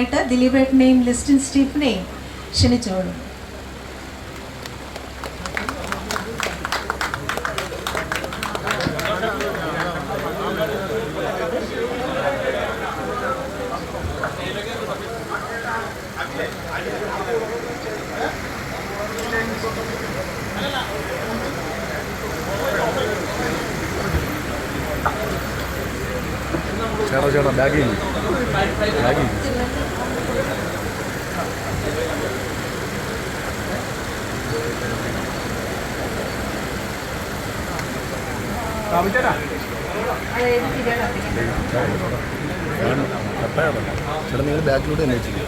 സംസാരിക്കാനായിട്ട് ദിലീപേട്ടനെയും ലിസ്റ്റിൻ സ്റ്റീഫിനെയും ക്ഷണിച്ചോളൂ ചേട്ടാ ചേട്ടാ ബാഗിൽ ചേട്ടാ നിങ്ങൾ ബാക്കിലോട്ട് തന്നെ വെച്ചില്ല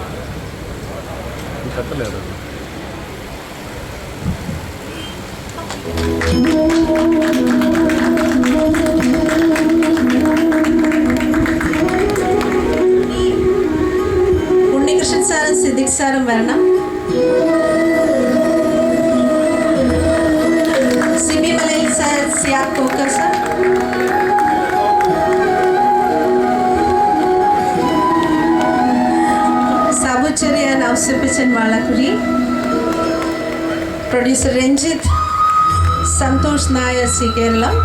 കട്ടല്ലേ അത് Unnikrishnan producer Ranjith Santhosh Nair C Keralam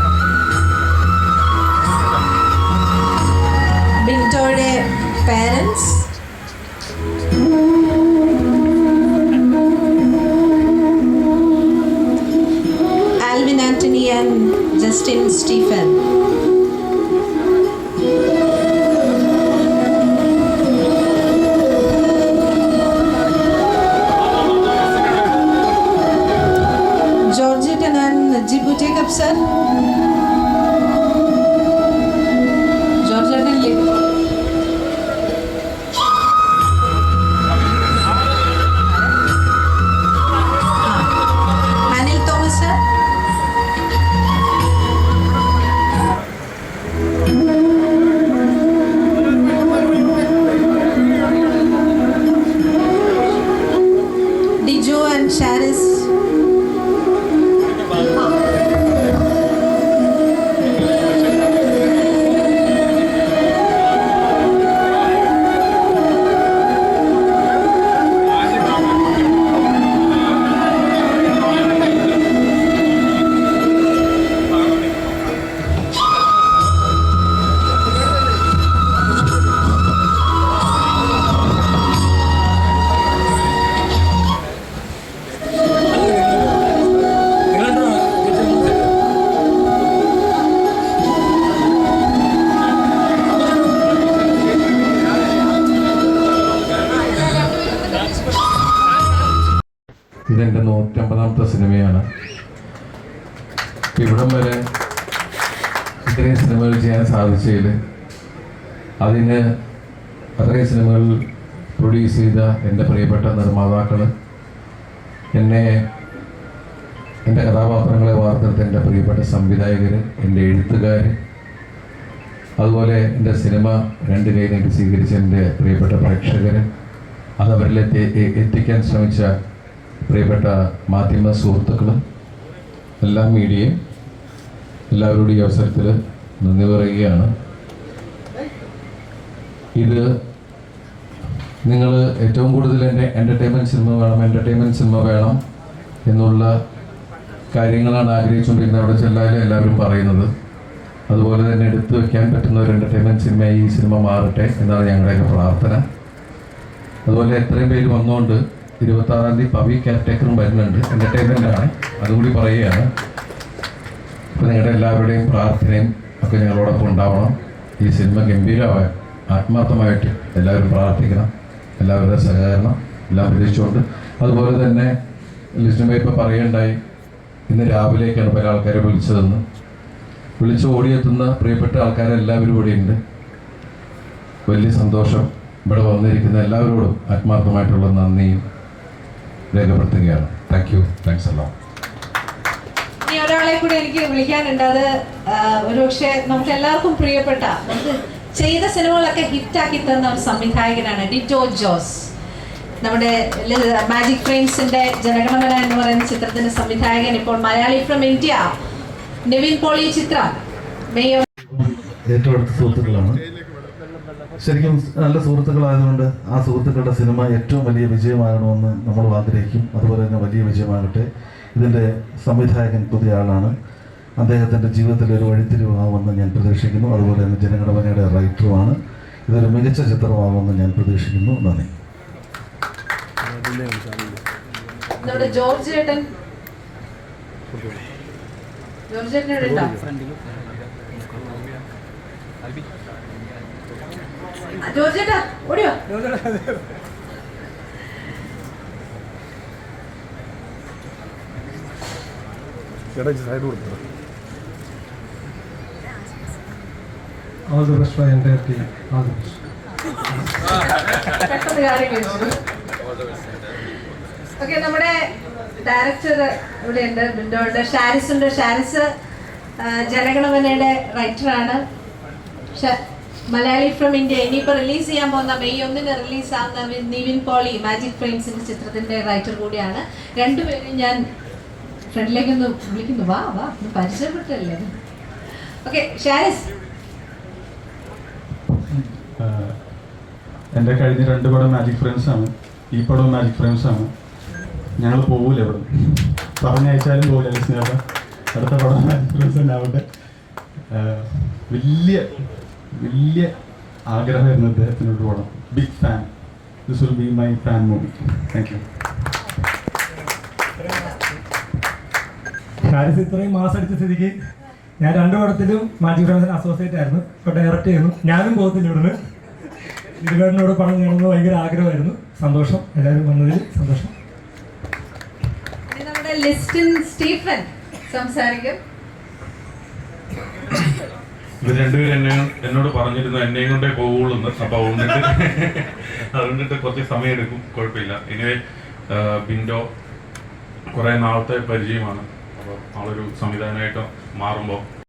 ബിൻറ്റോയുടെ parents Alvin Anthony and Justin Stephen. Yeah. ഇവിടം വരെ ഇത്രയും സിനിമകൾ ചെയ്യാൻ സാധിച്ചതിൽ അതിന് അത്രയും സിനിമകൾ പ്രൊഡ്യൂസ് ചെയ്ത എന്റെ പ്രിയപ്പെട്ട നിർമ്മാതാക്കൾ എന്നെ എന്റെ കഥാപാത്രങ്ങളെ വാർത്തെടുത്ത എന്റെ പ്രിയപ്പെട്ട സംവിധായകർ എന്റെ എഴുത്തുകാർ അതുപോലെ എന്റെ സിനിമ രണ്ട് കൈ നീട്ടി സ്വീകരിച്ച എന്റെ പ്രിയപ്പെട്ട പ്രേക്ഷകർ അത് അവരിലെത്തി എത്തിക്കാൻ ശ്രമിച്ച പ്രിയപ്പെട്ട മാധ്യമ സുഹൃത്തുക്കളും എല്ലാ മീഡിയയും എല്ലാവരോടും ഈ അവസരത്തിൽ നന്ദി പറയുകയാണ്. ഇത് നിങ്ങൾ ഏറ്റവും കൂടുതൽ എന്റെ എന്റർടൈൻമെന്റ് സിനിമ വേണം എന്റർടൈൻമെന്റ് സിനിമ വേണം എന്നുള്ള കാര്യങ്ങളാണ് ആഗ്രഹിച്ചുകൊണ്ടിരുന്നത്. അവിടെ ചെല്ലാലും എല്ലാവരും പറയുന്നത്. അതുപോലെ തന്നെ എടുത്തു വയ്ക്കാൻ പറ്റുന്ന ഒരു എന്റർടൈൻമെന്റ് സിനിമ ഈ സിനിമ മാറട്ടെ എന്നാണ് ഞങ്ങളുടെയൊക്കെ പ്രാർത്ഥന. അതുപോലെ എത്രയും പേര് വന്നുകൊണ്ട് ഇരുപത്താറാം തീയതി പവി കെയർടേക്കറും വരുന്നുണ്ട്. എന്റർടൈൻമെന്റ് ആണ്. അതുകൂടി പറയുകയാണ്. അപ്പോൾ നിങ്ങളുടെ എല്ലാവരുടെയും പ്രാർത്ഥനയും ഒക്കെ ഞങ്ങളോടൊപ്പം ഉണ്ടാവണം. ഈ സിനിമ ഗംഭീരമാവാൻ ആത്മാർത്ഥമായിട്ട് എല്ലാവരും പ്രാർത്ഥിക്കണം. എല്ലാവരുടെ സഹകരണം എല്ലാം പ്രതീക്ഷിച്ചുകൊണ്ട്. അതുപോലെ തന്നെ ലിസ്റ്റുമേ ഇപ്പോൾ പറയുണ്ടായി ഇന്ന് രാവിലേക്കാണ് പല ആൾക്കാരെ വിളിച്ചതെന്ന്. വിളിച്ച് ഓടിയെത്തുന്ന പ്രിയപ്പെട്ട ആൾക്കാരെല്ലാവരും ഇവിടെയുണ്ട്. വലിയ സന്തോഷം ഇവിടെ വന്നിരിക്കുന്ന എല്ലാവരോടും ആത്മാർത്ഥമായിട്ടുള്ള നന്ദിയും രേഖപ്പെടുത്തുകയാണ്. താങ്ക് യു താങ്ക്സ് എല്ലാം ഒരാളെ കൂടെ എനിക്ക് വിളിക്കാനുണ്ട്. അത് ഒരുപക്ഷെ നമുക്ക് എല്ലാവർക്കും പ്രിയപ്പെട്ട നമുക്ക് ചെയ്ത സിനിമകളൊക്കെ ഹിറ്റാക്കി തന്ന ഒരു സംവിധായകനാണ് ഡിറ്റോ ജോസ്. നമ്മുടെ മാജിക് ഫ്രെയിംസിന്റെ ജനഗണമന എന്ന് പറയുന്ന ചിത്രത്തിന്റെ സംവിധായകൻ ഇപ്പോൾ മലയാളി ഫ്രം ഇന്ത്യ. നിവിൻ പോളി ചിത്രം. മെയ് ഏറ്റവും അടുത്ത സുഹൃത്തുക്കളാണ്. ശരിക്കും നല്ല സുഹൃത്തുക്കളായതുകൊണ്ട് ആ സുഹൃത്തുക്കളുടെ സിനിമ ഏറ്റവും വലിയ വിജയമാകണമെന്ന് നമ്മൾ ആഗ്രഹിക്കും. അതുപോലെ തന്നെ വലിയ വിജയമാകട്ടെ. ഇതിന്റെ സംവിധായകൻ പുതിയ ആളാണ്. അദ്ദേഹത്തിന്റെ ജീവിതത്തിൽ ഒരു വഴിത്തിരിവാകുമെന്ന് ഞാൻ പ്രതീക്ഷിക്കുന്നു. അതുപോലെ തന്നെ ജനഗണമനയുടെ റൈറ്ററുമാണ്. ഇതൊരു മികച്ച ചിത്രമാകുമെന്ന് ഞാൻ പ്രതീക്ഷിക്കുന്നു. നന്ദി. നമ്മുടെ ജോർജ് ചേട്ടൻ ജോർജ് ജോർജ് ചേട്ടാ ഓടിയോ? ചേട്ടാ സൈഡ് കൊടുത്തോ All the best for the entire team. All the best. പെട്ടെന്ന് കാര്യം കഴിച്ചു ഓക്കെ നമ്മുടെ ഡയറക്ടർ ഇവിടെ ഉണ്ട് ബിൻഡോ ഉണ്ട്. ഷാരിസ് ഉണ്ട് ഷാരിസ് ജനഗണമനയുടെ റൈറ്ററാണ് മലയാളി ഫ്രം ഇന്ത്യ ഇനിയിപ്പോൾ റിലീസ് ചെയ്യാൻ പോകുന്ന മെയ് ഒന്നിന് റിലീസ് ആവുന്ന നിവിൻ പോളി മാജിക് ഫ്രെയിംസിന്റെ ചിത്രത്തിന്റെ റൈറ്റർ കൂടിയാണ്. രണ്ടുപേരും ഞാൻ ഫ്രണ്ടിലേക്കൊന്ന് വിളിക്കുന്നു. വാ വാ ഒന്ന് പരിചയപ്പെട്ടല്ലേ? ഓക്കെ ഷാരിസ്. എന്റെ കഴിഞ്ഞ രണ്ട് പടം മാജിക് ഫ്രണ്ട്സ് ആണ്. ഈ പടവും മാജിക് ഫ്രണ്ട്സ് ആണ്. ഞങ്ങൾ പോകൂല ഇവിടെ? പറഞ്ഞയച്ചാലും പോകില്ല സ്നേഹ? അടുത്ത പടം മാജിക് ഫ്രണ്ട്സ് തന്നെ ആവട്ടെ. വലിയ വലിയ ആഗ്രഹമായിരുന്നു അദ്ദേഹത്തിനോട് പടം. Big fan this will be my fan movie thank you Haris ഇത്രയും മാസം അടിച്ച സ്ഥിതിക്ക് ഞാൻ രണ്ടു പടത്തിലും മാജിക് ഫ്രണ്ട്സിന് അസോസിയേറ്റ് ആയിരുന്നു. ഇപ്പോൾ ഡയറക്റ്റ് ചെയ്യുന്നു. ഞാനും പോകത്തില്ല ഇവിടുന്ന്. ഇരുവേടിനോട് പണം ചെയ്യണമെന്ന് ഭയങ്കര ആഗ്രഹമായിരുന്നു. സന്തോഷം. എല്ലാവരും വന്നതിൽ സന്തോഷം. ഇനി നമ്മുടെ ലിസ്റ്റിൻ സ്റ്റീഫൻ സംസാരിക്കും. ഇവർ രണ്ടുപേരും എന്നെ എന്നോട് പറഞ്ഞിരുന്നു എന്നെയും കൊണ്ടേ പോവുള്ളൂ എന്ന് അപ്പൊ അതുകൊണ്ടിട്ട് അതുകൊണ്ടിട്ട് കുറച്ച് സമയം എടുക്കും കുഴപ്പമില്ല ഇനി ബിൻഡോ കുറെ നാളത്തെ പരിചയമാണ്. അപ്പോൾ ആളൊരു സംവിധാനമായിട്ട് മാറുമ്പോൾ